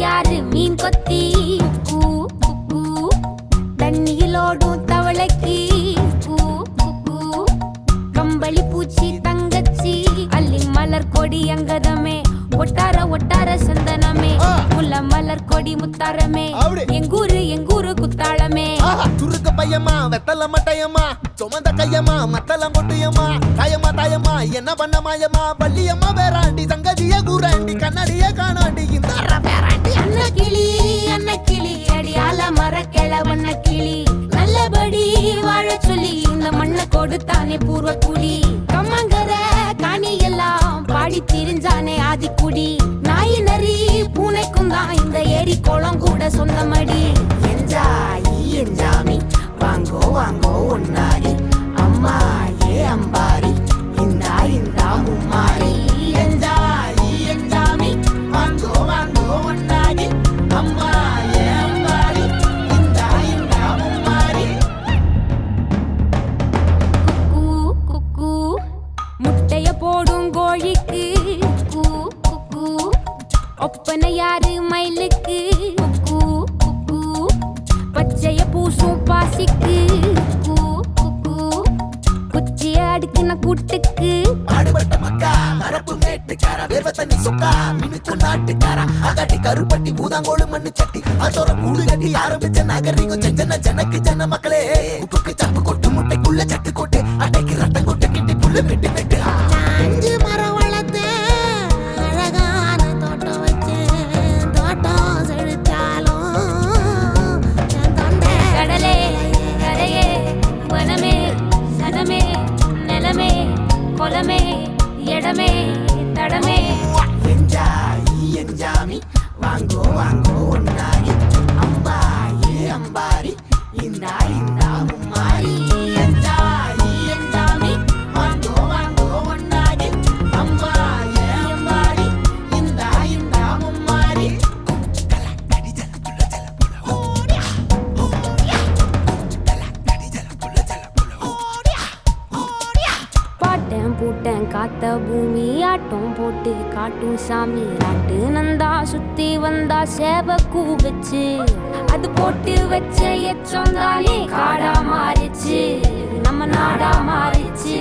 யாரு மீன் கொத்தி? கூ கூ தண்ணியிலோடும் தவளைக்கு. கூ கூ கம்பளி பூச்சி தங்கச்சி. அள்ளி மலர் கொடி அங்கதமே. ஒட்டார ஒட்டார சந்தனமே. முல்ல மலர் கொடி முத்தாரமே. எங்கூரு எங்கூரு குத்தாழ துருக்கு பையம்மா வெத்தல மட்டையம்மா. சுமந்த கையம்மா மத்தளம் கொட்டியம்மா. தாயம்மா தாயம்மா என்ன பண்ண மாயம்மா? பள்ளியம்மா வேறாண்டி சங்கதிய கூறாண்டி கண்ணடிய காணாண்டி இந்த பேராண்டி. அண்ண கிளி அன்ன கிளி அடியால மர கிழவண்ண கிளி நல்லபடி வாழ சொல்லி இந்த மண்ணை கொடுத்தானே பூர்வ குடி கம்மங்கர காணி எல்லாம் பாடி திரிஞ்சானே ஆதிக்குடி. நாய் நரி பூனைக்கும் தான் இந்த ஏரி குளம் கூட சொந்தமடி. ஒப்பனை யாரு மயிலுக்கு? குக்கு குக்கு. பச்சைய பூசும் பாசிக்கு. குக்கு குக்கு. குச்சிய அடுக்கின கூட்டுக்கு. ஆடுபட்ட மக்கா மரப்பு மேட்டுக்கார வேர்வ தண்ணி சொக்கா மினுக்கு நாட்டுக்கார அகாட்டி கருப்பட்டி பூதாங்கோடு மண்ணு சட்டி. அதோட கூடு கட்டி ஆரம்பிச்ச நாகரிகம் செஞ்சன ஜனக்கு ஜன மக்களே. உப்புக்கு சப்பு கொட்டு முட்டைக்குள்ள சட்டு கொட்டு. அட்டைக்கு ரத்தம் கொட்டு கிட்டி புல்லு வெட்டு வெட்டு. தடமே. என்ஜாய் வாங்கோ வாங்கோ ஒன்னாரி அம்பா அம்பாரி இந்தா பாட்டேன் பூட்டேன் காத்த பூமி ஆட்டம் போட்டு காட்டும் சாமி. ராட்டு நந்தா சுத்தி வந்தா சேவ கூவச்சு அது போட்டு வச்ச எச்சம் தானே காடா மாறிச்சு. நம்ம நாடா மாறிச்சு.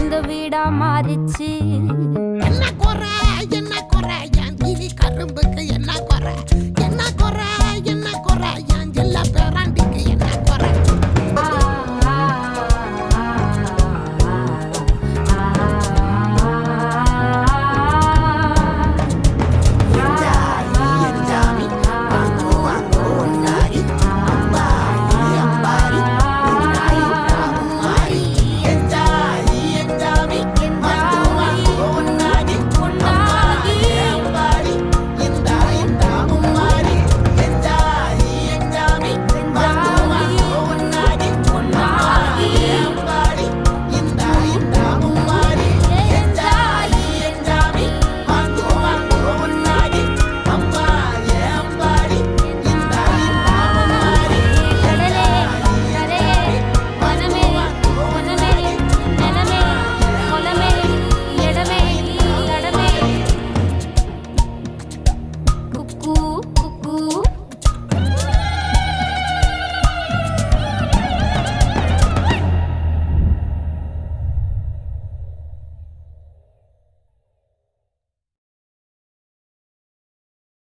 இந்த வீடா மாறிச்சு.